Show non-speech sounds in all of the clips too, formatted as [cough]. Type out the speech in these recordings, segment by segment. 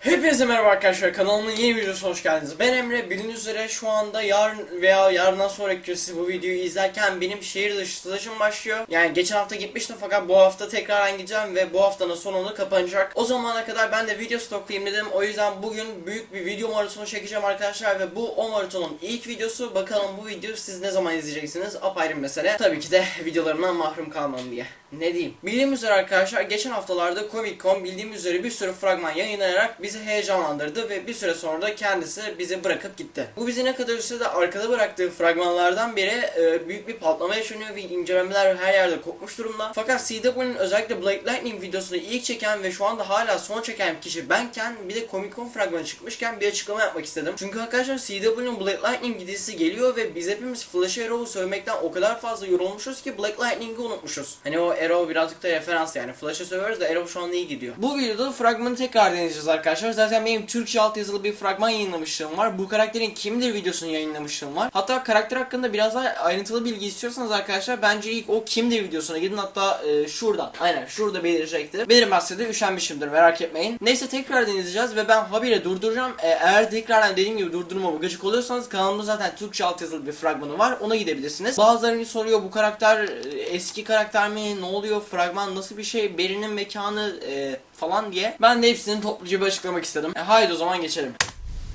Hepinize merhaba arkadaşlar kanalımın yeni videosuna hoş geldiniz. Ben Emre. Bildiğiniz üzere şu anda yarın veya yarından sonraki siz bu videoyu izlerken benim şehir dışı stajım başlıyor. Yani geçen hafta gitmiştim fakat bu hafta tekrardan gideceğim ve bu haftanın sonunda kapanacak. O zamana kadar ben de video stoklayayım dedim. O yüzden bugün büyük bir video maratonu çekeceğim arkadaşlar ve bu o maratonun ilk videosu. Bakalım bu video siz ne zaman izleyeceksiniz? Apayrı mesele. Tabii ki de videolarımdan mahrum kalmam diye. Ne diyeyim? Bildiğimiz üzere arkadaşlar geçen haftalarda Comic Con bildiğimiz üzere bir sürü fragman yayınlayarak bizi heyecanlandırdı ve bir süre sonra da kendisi bizi bırakıp gitti. Bu bizi ne kadar üstü de arkada bıraktığı fragmanlardan biri e, büyük bir patlama yaşanıyor ve incelemeler her yerde kopmuş durumda. Fakat CW'nin özellikle Black Lightning videosunu ilk çeken ve şu anda hala son çeken kişi benken bir de Comic Con fragmanı çıkmışken bir açıklama yapmak istedim. Çünkü arkadaşlar CW'nin Black Lightning dizisi geliyor ve biz hepimiz Flash Arrow'u sövmekten o kadar fazla yorulmuşuz ki Black Lightning'i unutmuşuz. Hani o Arrow birazcık da referans yani. Flash'ı sövüyoruz da Arrow şu anda iyi gidiyor. Bu videoda fragmanı tekrar deneyeceğiz arkadaşlar. Zaten benim Türkçe alt yazılı bir fragman yayınlamışlığım var. Bu karakterin kimdir videosunu yayınlamışlığım var. Hatta karakter hakkında biraz daha ayrıntılı bilgi istiyorsanız arkadaşlar bence ilk o kimdir videosuna gidin hatta e, şuradan. Aynen şurada belirecektir. Belirmezse de üşenmişimdir merak etmeyin. Neyse tekrar deneyeceğiz ve ben habire durduracağım. E, eğer tekrardan dediğim gibi durdurmama gıcık oluyorsanız kanalımda zaten Türkçe alt yazılı bir fragmanı var. Ona gidebilirsiniz. Bazılarını soruyor bu karakter e, eski karakter mi? Ne oluyor? Fragman nasıl bir şey? Beri'nin mekanı e, falan diye. Ben de hepsini topluca bir açıklamak istedim. E, haydi o zaman geçelim.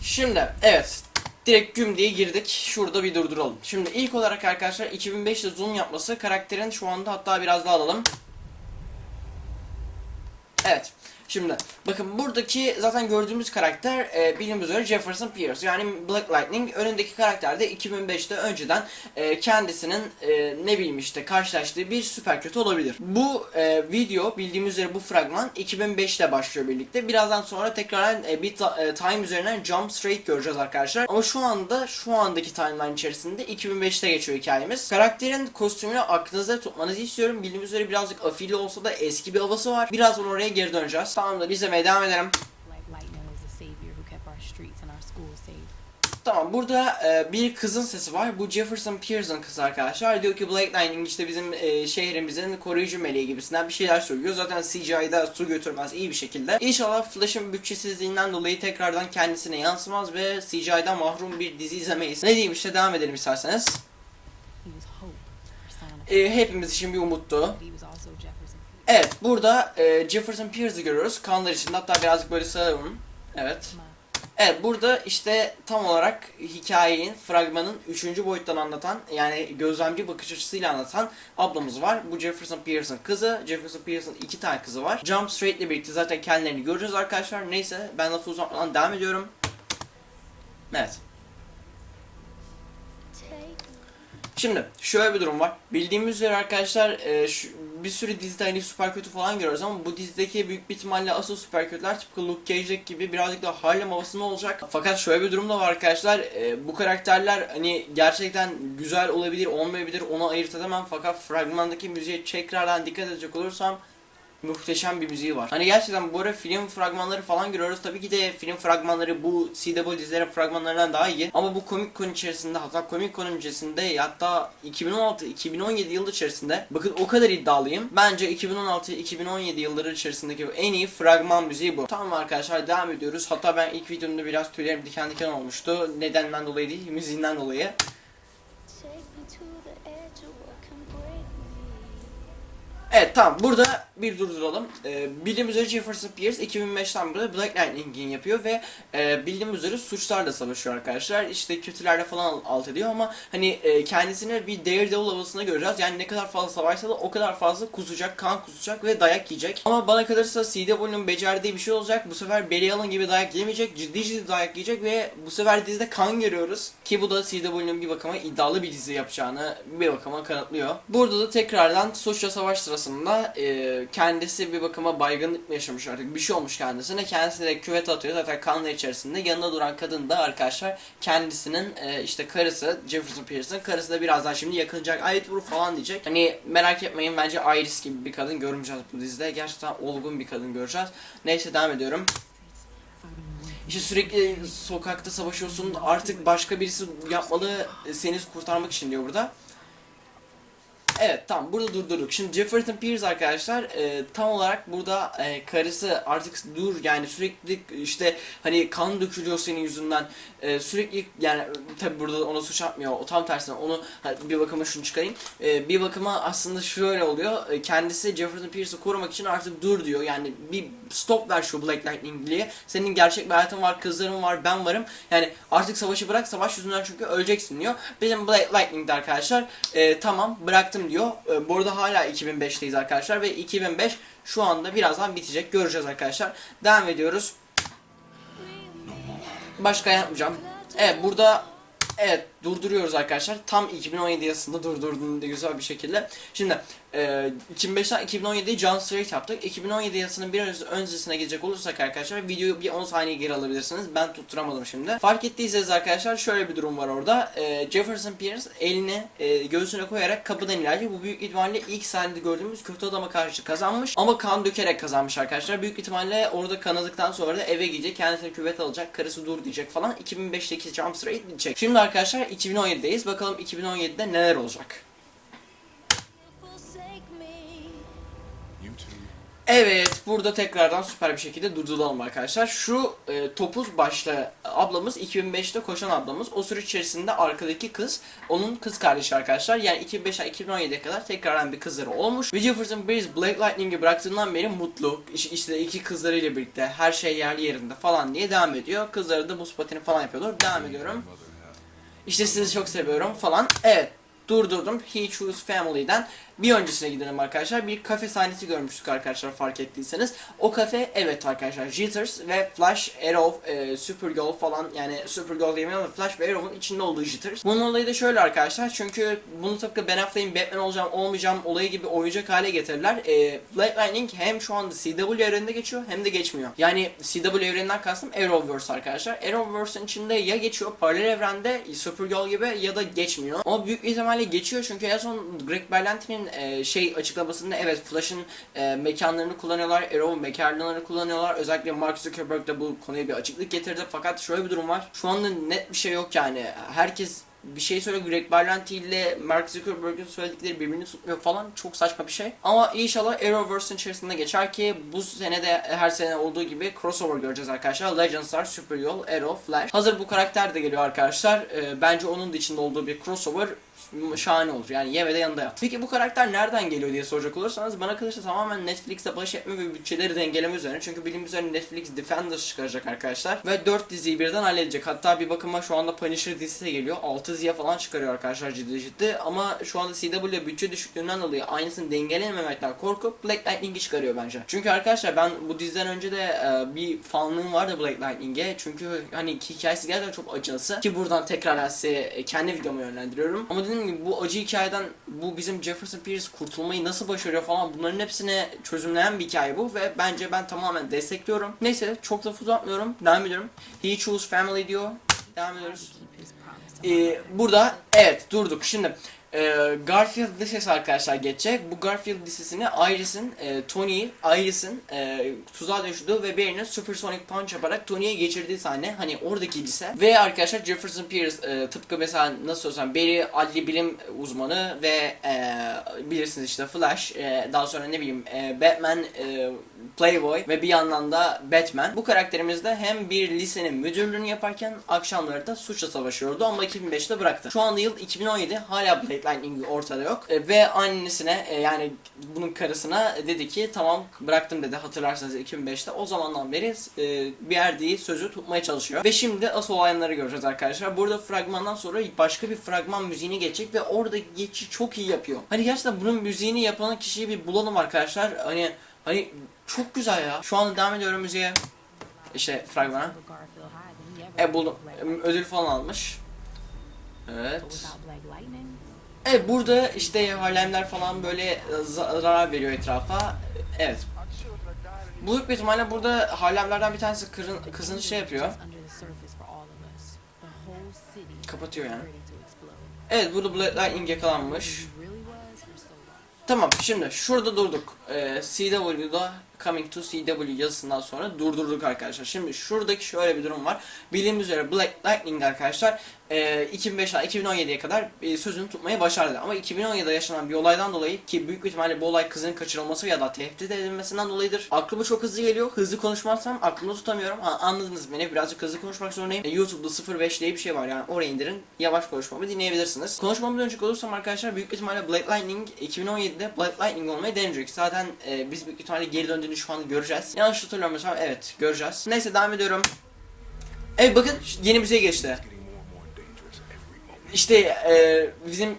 Şimdi evet Direkt güm diye girdik. Şurada bir durduralım. Şimdi ilk olarak arkadaşlar 2005'te zoom yapması karakterin şu anda hatta biraz daha alalım. Evet. Şimdi bakın buradaki zaten gördüğümüz karakter e, bildiğimiz üzere Jefferson Pierce yani Black Lightning önündeki karakter de 2005'te önceden e, kendisinin e, ne bileyim işte karşılaştığı bir süper kötü olabilir. Bu e, video bildiğimiz üzere bu fragman 2005'te başlıyor birlikte. Birazdan sonra tekrar e, bir ta- e, time üzerinden jump straight göreceğiz arkadaşlar. Ama şu anda şu andaki timeline içerisinde 2005'te geçiyor hikayemiz. Karakterin kostümünü aklınızda tutmanızı istiyorum. Bildiğimiz üzere birazcık afili olsa da eski bir havası var. Birazdan oraya geri döneceğiz. Tamamdır izlemeye devam edelim. Tamam burada e, bir kızın sesi var. Bu Jefferson Pierce'ın kızı arkadaşlar. Diyor ki Black Lightning işte bizim e, şehrimizin koruyucu meleği gibisinden bir şeyler söylüyor. Zaten CGI'da su götürmez iyi bir şekilde. İnşallah Flash'ın bütçesizliğinden dolayı tekrardan kendisine yansımaz ve CGI'den mahrum bir dizi izlemeyiz. Ne diyeyim işte devam edelim isterseniz. E, hepimiz için bir umuttu. Evet burada e, Jefferson Pierce'ı görüyoruz. Kanlar içinde hatta birazcık böyle sağırım. Evet. Evet burada işte tam olarak hikayenin, fragmanın 3. boyuttan anlatan yani gözlemci bakış açısıyla anlatan ablamız var. Bu Jefferson Pierce'ın kızı. Jefferson Pierce'ın iki tane kızı var. Jump Straight ile birlikte zaten kendilerini göreceğiz arkadaşlar. Neyse ben lafı uzatmadan devam ediyorum. Evet. Şimdi şöyle bir durum var. Bildiğimiz üzere arkadaşlar e, şu, bir sürü dizide hani süper kötü falan görüyoruz ama bu dizideki büyük bir ihtimalle asıl süper kötüler tıpkı Luke Cage gibi birazcık daha Harlem havasında olacak. Fakat şöyle bir durum da var arkadaşlar. E, bu karakterler hani gerçekten güzel olabilir olmayabilir onu ayırt edemem fakat fragmandaki müziğe tekrardan dikkat edecek olursam muhteşem bir müziği var. Hani gerçekten bu ara film fragmanları falan görüyoruz. Tabii ki de film fragmanları bu CW dizilerin fragmanlarından daha iyi. Ama bu Comic Con içerisinde hatta Comic Con öncesinde hatta 2016-2017 yılı içerisinde bakın o kadar iddialıyım. Bence 2016-2017 yılları içerisindeki en iyi fragman müziği bu. Tamam arkadaşlar devam ediyoruz. Hatta ben ilk videomda biraz tüylerim diken diken olmuştu. Nedenden dolayı değil, müziğinden dolayı. Evet tamam burada bir durduralım. Ee, bildiğimiz üzere Jefferson Pierce 2005'ten beri Black Lightning'in yapıyor ve e, bildiğimiz üzere suçlarla savaşıyor arkadaşlar. İşte kötülerle falan alt ediyor ama hani e, kendisini bir Daredevil havasında göreceğiz. Yani ne kadar fazla savaşsa da o kadar fazla kusacak, kan kusacak ve dayak yiyecek. Ama bana kalırsa CW'nin becerdiği bir şey olacak. Bu sefer Barry Allen gibi dayak yemeyecek. Ciddi ciddi dayak yiyecek ve bu sefer dizide kan görüyoruz. Ki bu da CW'nin bir bakıma iddialı bir dizi yapacağını bir bakıma kanıtlıyor. Burada da tekrardan suçla savaş sırasında e, kendisi bir bakıma baygınlık mı yaşamış artık bir şey olmuş kendisine. Kendisi de küvete atıyor zaten kanla içerisinde. Yanında duran kadın da arkadaşlar kendisinin e, işte karısı Jefferson Pierce'ın karısı da birazdan şimdi yakınacak. Ayet vur falan diyecek. Hani merak etmeyin bence Iris gibi bir kadın görmeyeceğiz bu dizide. Gerçekten olgun bir kadın göreceğiz. Neyse devam ediyorum. İşte sürekli sokakta savaşıyorsun artık başka birisi yapmalı seni kurtarmak için diyor burada. Evet tamam burada durdurduk. Şimdi Jefferson Pierce arkadaşlar e, tam olarak burada e, karısı artık dur yani sürekli işte hani kan dökülüyor senin yüzünden. E, sürekli yani tabi burada ona suç atmıyor o tam tersine onu bir bakıma şunu çıkarayım. E, bir bakıma aslında şöyle oluyor e, kendisi Jefferson Pierce'ı korumak için artık dur diyor. Yani bir stop ver şu Black Lightning diye. Senin gerçek bir hayatın var kızların var ben varım. Yani artık savaşı bırak savaş yüzünden çünkü öleceksin diyor. Bizim Black Lightning de arkadaşlar e, tamam bıraktım diyor. E, bu arada hala 2005'teyiz arkadaşlar ve 2005 şu anda birazdan bitecek. Göreceğiz arkadaşlar. Devam ediyoruz. Başka yapmayacağım. Evet burada evet durduruyoruz arkadaşlar. Tam 2017 yılında durdurdum da güzel bir şekilde. Şimdi e, 2005'ten 2017'yi John Strait yaptık. 2017 yılının bir öz- öncesine gelecek olursak arkadaşlar videoyu bir 10 saniye geri alabilirsiniz. Ben tutturamadım şimdi. Fark ettiyseniz arkadaşlar şöyle bir durum var orada. E, Jefferson Pierce elini e, göğsüne koyarak kapıdan ilerliyor. Bu büyük ihtimalle ilk sahnede gördüğümüz kötü adama karşı kazanmış. Ama kan dökerek kazanmış arkadaşlar. Büyük ihtimalle orada kanadıktan sonra da eve gidecek. Kendisine küvet alacak. Karısı dur diyecek falan. 2005'teki Jump Straight bitecek. Şimdi arkadaşlar 2017'deyiz. Bakalım 2017'de neler olacak. Evet burada tekrardan süper bir şekilde durduralım arkadaşlar. Şu e, topuz başlı ablamız 2005'te koşan ablamız. O süre içerisinde arkadaki kız onun kız kardeşi arkadaşlar. Yani 2005'ten 2017'ye kadar tekrardan bir kızları olmuş. Ve Jefferson Breeze Black Lightning'i bıraktığından beri mutlu. İş- işte iki kızlarıyla birlikte her şey yerli yerinde falan diye devam ediyor. Kızları da buz pateni falan yapıyorlar. Devam ediyorum. İşte sizi çok seviyorum falan. Evet durdurdum. He Choose Family'den bir öncesine gidelim arkadaşlar. Bir kafe sahnesi görmüştük arkadaşlar fark ettiyseniz. O kafe evet arkadaşlar Jitters ve Flash, Arrow, e, Supergirl falan yani Supergirl diyemiyorum ama Flash ve Arrow'un içinde olduğu Jitters. Bunun olayı da şöyle arkadaşlar çünkü bunu tıpkı Ben Affleck'in Batman olacağım olmayacağım olayı gibi oyuncak hale getirdiler. E, Black Lightning hem şu anda CW evreninde geçiyor hem de geçmiyor. Yani CW evreninden kastım Arrowverse arkadaşlar. Arrowverse'in içinde ya geçiyor paralel evrende Supergirl gibi ya da geçmiyor. Ama büyük ihtimalle geçiyor çünkü en son Greg Berlanti'nin e, şey açıklamasında evet Flash'ın e, mekanlarını kullanıyorlar. Arrow mekanlarını kullanıyorlar. Özellikle Mark Zuckerberg de bu konuya bir açıklık getirdi. Fakat şöyle bir durum var. Şu anda net bir şey yok yani. Herkes bir şey söylüyor. Greg Berlanti ile Mark Zuckerberg'in söyledikleri birbirini tutmuyor falan. Çok saçma bir şey. Ama inşallah Arrowverse'in içerisinde geçer ki bu sene de her sene olduğu gibi crossover göreceğiz arkadaşlar. Legendstar, Supergirl, Arrow, Flash. Hazır bu karakter de geliyor arkadaşlar. Ee, bence onun da içinde olduğu bir crossover şahane olur. Yani ye ve de yanında yat. Peki bu karakter nereden geliyor diye soracak olursanız bana kalırsa tamamen Netflix'te baş etme ve bütçeleri dengeleme üzerine. Çünkü bildiğimiz üzere Netflix Defenders çıkaracak arkadaşlar. Ve 4 diziyi birden halledecek. Hatta bir bakıma şu anda Punisher dizisi de geliyor. 6 diziye falan çıkarıyor arkadaşlar ciddi ciddi. Ama şu anda CW bütçe düşüklüğünden dolayı aynısını dengeleyememekten korkup Black Lightning'i çıkarıyor bence. Çünkü arkadaşlar ben bu diziden önce de e, bir fanlığım vardı Black Lightning'e. Çünkü hani hikayesi gerçekten çok acısı. Ki buradan tekrar size e, kendi videomu yönlendiriyorum. Ama dediğim gibi bu acı hikayeden bu bizim Jefferson Pierce kurtulmayı nasıl başarıyor falan bunların hepsini çözümleyen bir hikaye bu ve bence ben tamamen destekliyorum. Neyse çok laf uzatmıyorum. Devam ediyorum. He choose family diyor. Devam ediyoruz. Ee, burada evet durduk. Şimdi e, Garfield Lisesi arkadaşlar geçecek. Bu Garfield Lisesi'ni Iris'in, e, Tony, Iris'in e, tuzağa düşürdüğü ve birine Supersonic Punch yaparak Tony'ye geçirdiği sahne. Hani oradaki lise. Ve arkadaşlar Jefferson Pierce e, tıpkı mesela nasıl söylesem Barry adli bilim uzmanı ve e, bilirsiniz işte Flash, e, daha sonra ne bileyim e, Batman, e, Playboy ve bir yandan da Batman. Bu karakterimiz de hem bir lisenin müdürlüğünü yaparken akşamları da suçla savaşıyordu ama 2005'te bıraktı. Şu anda yıl 2017 hala Blade Lightning ortada yok. E, ve annesine e, yani bunun karısına dedi ki tamam bıraktım dedi hatırlarsanız 2005'te. O zamandan beri e, bir verdiği sözü tutmaya çalışıyor. Ve şimdi asıl olayları göreceğiz arkadaşlar. Burada fragmandan sonra başka bir fragman müziğini geçecek ve orada geçişi çok iyi yapıyor. Hani gerçekten bunun müziğini yapan kişiyi bir bulalım arkadaşlar. Hani hani çok güzel ya. Şu anda devam ediyorum müziğe. İşte fragmana. E buldum. Lightning. Ödül falan almış. Evet. Evet burada işte Harlemler falan böyle za- zarar veriyor etrafa. Evet. Bu büyük bir ihtimalle burada Harlemlerden bir tanesi kırın, kızını şey yapıyor. Kapatıyor yani. Evet burada Black Lightning yakalanmış. Tamam şimdi şurada durduk. Ee, CW'da Coming to CW yazısından sonra durdurduk arkadaşlar. Şimdi şuradaki şöyle bir durum var. Bildiğimiz üzere Black Lightning arkadaşlar e, 2005'ten 2017'ye kadar e, sözünü tutmayı başardı. Ama 2017'de yaşanan bir olaydan dolayı ki büyük ihtimalle bu olay kızın kaçırılması ya da tehdit edilmesinden dolayıdır. Aklıma çok hızlı geliyor. Hızlı konuşmazsam aklımda tutamıyorum. Ha, anladınız beni. Birazcık hızlı konuşmak zorundayım. E, YouTube'da 05 diye bir şey var yani. Oraya indirin. Yavaş konuşmamı dinleyebilirsiniz. Konuşmamı dönecek olursam arkadaşlar büyük ihtimalle Black Lightning 2017'de Black Lightning olmayı deneyecek. Zaten e, biz büyük ihtimalle geri döndüğünü şu an göreceğiz. Yanlış hatırlamıyorsam evet göreceğiz. Neyse devam ediyorum. Evet bakın yeni şey geçti. İşte e, bizim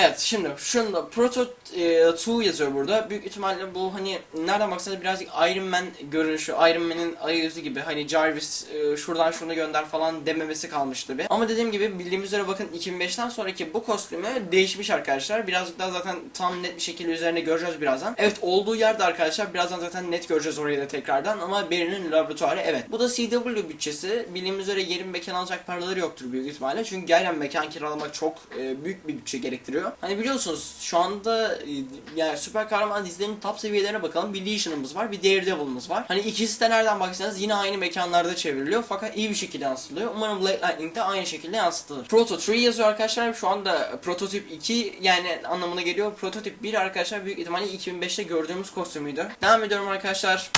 evet şimdi şunda Proto e, 2 yazıyor burada. Büyük ihtimalle bu hani nereden baksanız birazcık Iron Man görünüşü, Iron Man'in ayı gibi hani Jarvis e, şuradan şunu gönder falan dememesi kalmıştı bir. Ama dediğim gibi bildiğimiz üzere bakın 2005'ten sonraki bu kostümü değişmiş arkadaşlar. Birazcık daha zaten tam net bir şekilde üzerine göreceğiz birazdan. Evet olduğu yerde arkadaşlar birazdan zaten net göreceğiz orayı da tekrardan ama Barry'nin laboratuvarı evet. Bu da CW bütçesi. Bildiğimiz üzere yerin mekan alacak paraları yoktur büyük ihtimalle. Çünkü gelen mekan kiralamak çok e, büyük bir bütçe gerektiriyor. Hani biliyorsunuz şu anda e, yani süper kahraman dizilerinin top seviyelerine bakalım. Bir Legion'ımız var, bir Daredevil'ımız var. Hani ikisi de nereden baksanız yine aynı mekanlarda çevriliyor fakat iyi bir şekilde yansıtılıyor. Umarım Black Lightning de aynı şekilde yansıtılır. Proto 3 yazıyor arkadaşlar. Şu anda prototip 2 yani anlamına geliyor. Prototip 1 arkadaşlar büyük ihtimalle 2005'te gördüğümüz kostümüydü. Devam ediyorum arkadaşlar.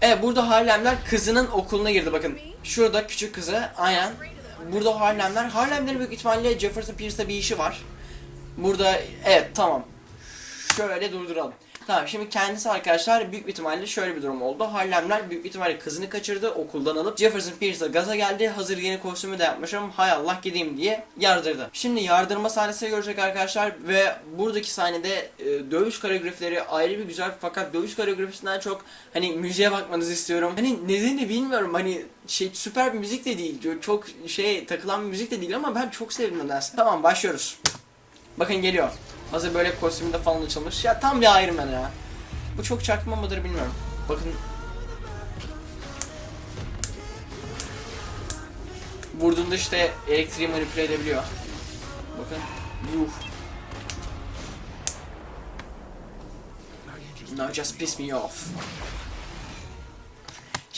Evet burada Harlemler kızının okuluna girdi bakın. Şurada küçük kızı aynen. Burada Harlemler. Harlemlerin büyük ihtimalle Jefferson Pierce'da bir işi var. Burada evet tamam. Şöyle durduralım. Tamam şimdi kendisi arkadaşlar büyük bir ihtimalle şöyle bir durum oldu. Harlemler büyük bir ihtimalle kızını kaçırdı okuldan alıp Jefferson Pierce'a gaza geldi. Hazır yeni kostümü de yapmışım. Hay Allah gideyim diye yardırdı. Şimdi yardırma sahnesini görecek arkadaşlar ve buradaki sahnede e, dövüş koreografileri ayrı bir güzel fakat dövüş koreografisinden çok hani müziğe bakmanızı istiyorum. Hani nedenini bilmiyorum hani şey süper bir müzik de değil. Çok şey takılan bir müzik de değil ama ben çok sevdim nedense. Tamam başlıyoruz. Bakın geliyor. Hazır böyle kostümünde falan açılmış. Ya tam bir Iron Man ya. Bu çok çakma mıdır bilmiyorum. Bakın. Vurduğunda işte elektriği manipüle edebiliyor. Bakın. Yuh. Now just piss me off.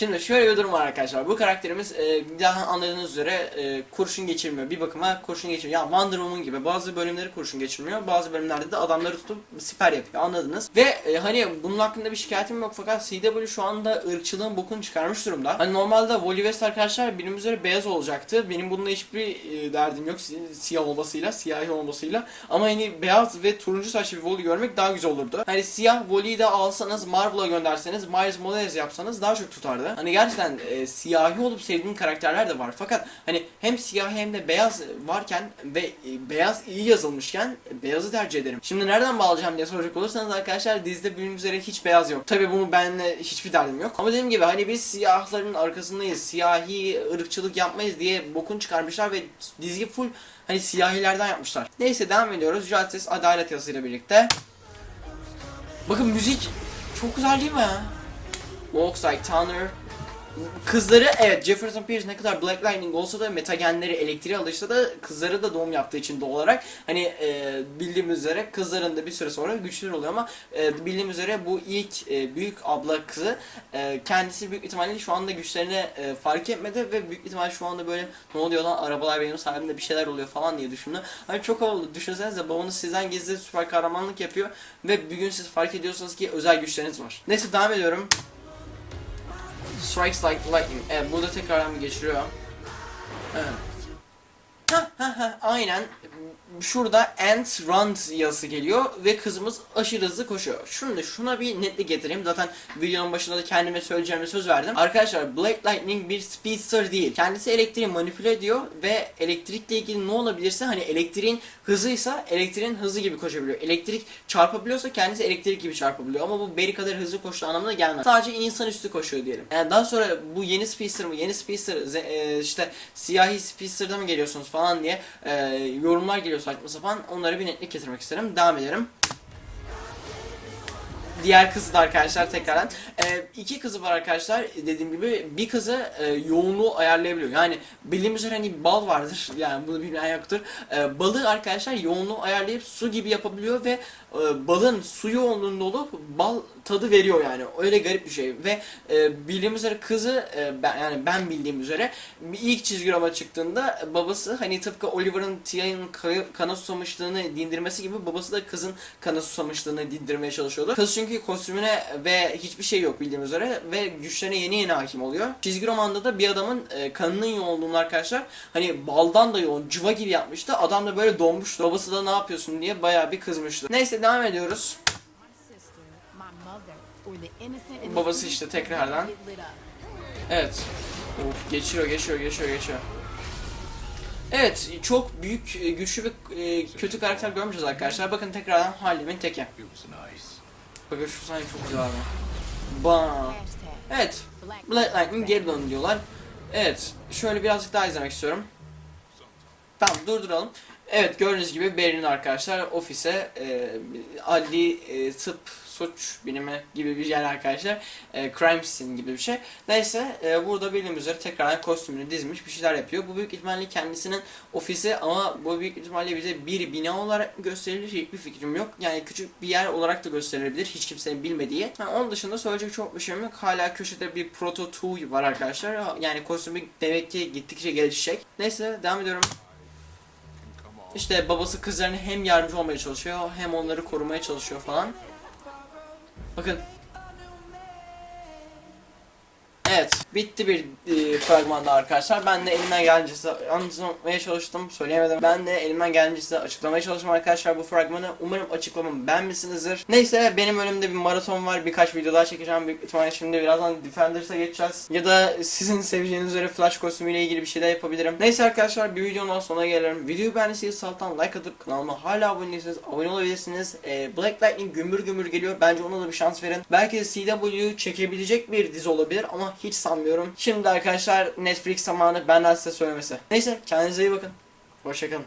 Şimdi şöyle bir durum var arkadaşlar. Bu karakterimiz e, daha anladığınız üzere e, kurşun geçirmiyor. Bir bakıma kurşun geçirmiyor. Ya Wonder Woman gibi bazı bölümleri kurşun geçirmiyor. Bazı bölümlerde de adamları tutup siper yapıyor. Anladınız? Ve e, hani bunun hakkında bir şikayetim yok fakat CW şu anda ırkçılığın bokunu çıkarmış durumda. Hani normalde Wally West arkadaşlar benim üzere beyaz olacaktı. Benim bununla hiçbir e, derdim yok. Si- Siyah olmasıyla, siyahi olmasıyla. Ama hani beyaz ve turuncu saçlı bir Wally görmek daha güzel olurdu. Hani siyah Wally'yi de alsanız Marvel'a gönderseniz Miles Morales yapsanız daha çok tutardı. Hani gerçekten e, siyahi olup sevdiğim karakterler de var. Fakat hani hem siyahi hem de beyaz varken ve e, beyaz iyi yazılmışken e, beyazı tercih ederim. Şimdi nereden bağlayacağım diye soracak olursanız arkadaşlar dizide bildiğiniz üzere hiç beyaz yok. Tabi bunu benle hiçbir derdim yok. Ama dediğim gibi hani biz siyahların arkasındayız. Siyahi ırkçılık yapmayız diye bokun çıkarmışlar ve diziyi full hani siyahilerden yapmışlar. Neyse devam ediyoruz. Justice Adalet yazısıyla birlikte. Bakın müzik çok güzel değil mi ya? Like Thunder. Kızları evet Jefferson Pierce ne kadar Black Lightning olsa da metagenleri elektriğe alışsa da kızları da doğum yaptığı için doğal olarak hani e, bildiğimiz üzere kızların da bir süre sonra güçlü oluyor ama e, bildiğimiz üzere bu ilk e, büyük abla kızı e, kendisi büyük ihtimalle şu anda güçlerini e, fark etmedi ve büyük ihtimalle şu anda böyle ne oluyor lan arabalar benim sayemde bir şeyler oluyor falan diye düşündü. Hani çok havalı düşünsenize babanız sizden gizli süper kahramanlık yapıyor ve bir gün siz fark ediyorsunuz ki özel güçleriniz var. Neyse devam ediyorum. Strikes like lightning. Evet burada tekrardan bir geçiriyor. Evet. Ha aynen. Şurada ant run yazısı geliyor ve kızımız aşırı hızlı koşuyor. Şunu da şuna bir netlik getireyim. Zaten videonun başında da kendime söyleyeceğime söz verdim. Arkadaşlar Black Lightning bir speedster değil. Kendisi elektriği manipüle ediyor ve elektrikle ilgili ne olabilirse hani elektriğin hızıysa elektriğin hızı gibi koşabiliyor. Elektrik çarpabiliyorsa kendisi elektrik gibi çarpabiliyor. Ama bu Barry kadar hızlı koştuğu anlamına gelmez. Sadece insanüstü koşuyor diyelim. Yani daha sonra bu yeni speedster mı? Yeni speedster e, işte siyahi speedster'da mı geliyorsunuz falan diye e, yorumlar geliyor saçma sapan. Onları bir netlik getirmek isterim. Devam edelim. Diğer kızı da arkadaşlar tekrardan. Ee, iki kızı var arkadaşlar. Dediğim gibi bir kızı e, yoğunluğu ayarlayabiliyor. Yani bildiğimiz üzere hani bal vardır. [laughs] Yani bunu bilmeyen yoktur. Ee, balığı arkadaşlar yoğunluğu ayarlayıp su gibi yapabiliyor ve e, balın su yoğunluğunda olup bal tadı veriyor yani. Öyle garip bir şey. Ve e, bildiğimiz üzere kızı e, ben, yani ben bildiğim üzere ilk çizgi roman çıktığında e, babası hani tıpkı Oliver'ın Tia'nın ka- kana susamışlığını dindirmesi gibi babası da kızın kana susamışlığını dindirmeye çalışıyordu. Kız çünkü kostümüne ve hiçbir şey yok bildiğimiz üzere ve güçlerine yeni yeni hakim oluyor. Çizgi romanda da bir adamın e, kanının yoğunluğunu arkadaşlar hani baldan da yoğun cıva gibi yapmıştı. Adam da böyle donmuştu. Babası da ne yapıyorsun diye bayağı bir kızmıştı. Neyse devam ediyoruz. Babası işte tekrardan. Evet. Of geçiyor geçiyor geçiyor geçiyor. Evet çok büyük e, güçlü bir e, kötü karakter görmeyeceğiz arkadaşlar. Bakın tekrardan Halim'in teki. Bakın şu sahne çok güzel abi. Hashtag Evet. Black Lightning geri dön diyorlar. Evet. Şöyle birazcık daha izlemek istiyorum. Tamam durduralım. Evet gördüğünüz gibi Berlin arkadaşlar ofise e, adli e, tıp suç bilimi gibi bir yer arkadaşlar. E, crime scene gibi bir şey. Neyse e, burada bildiğimiz üzere tekrardan kostümünü dizmiş bir şeyler yapıyor. Bu büyük ihtimalle kendisinin ofisi ama bu büyük ihtimalle bize bir bina olarak gösterilir hiçbir fikrim yok. Yani küçük bir yer olarak da gösterilebilir hiç kimsenin bilmediği. Ha, onun dışında söyleyecek çok bir şeyim yok. Hala köşede bir Proto 2 var arkadaşlar. Yani kostümü demek ki gittikçe gelişecek. Neyse devam ediyorum. İşte babası kızlarına hem yardımcı olmaya çalışıyor hem onları korumaya çalışıyor falan. Bakın. Evet, bitti bir e, fragmanda arkadaşlar. Ben de elimden gelince size anlatmaya çalıştım, söyleyemedim. Ben de elimden gelince açıklamaya çalıştım arkadaşlar bu fragmanı. Umarım açıklamamı beğenmişsinizdir. Neyse, benim önümde bir maraton var. Birkaç video daha çekeceğim. Büyük ihtimalle şimdi birazdan Defenders'a geçeceğiz. Ya da sizin seveceğiniz üzere Flash kostümüyle ilgili bir şey de yapabilirim. Neyse arkadaşlar, bir videonun sonuna gelelim. Videoyu beğendiyseniz alttan like atıp kanalıma hala abone değilseniz abone olabilirsiniz. E, Black Lightning gümbür gümbür geliyor. Bence ona da bir şans verin. Belki CW'yu çekebilecek bir dizi olabilir ama hiç sanmıyorum. Şimdi arkadaşlar Netflix zamanı benden size söylemesi. Neyse kendinize iyi bakın. Hoşçakalın.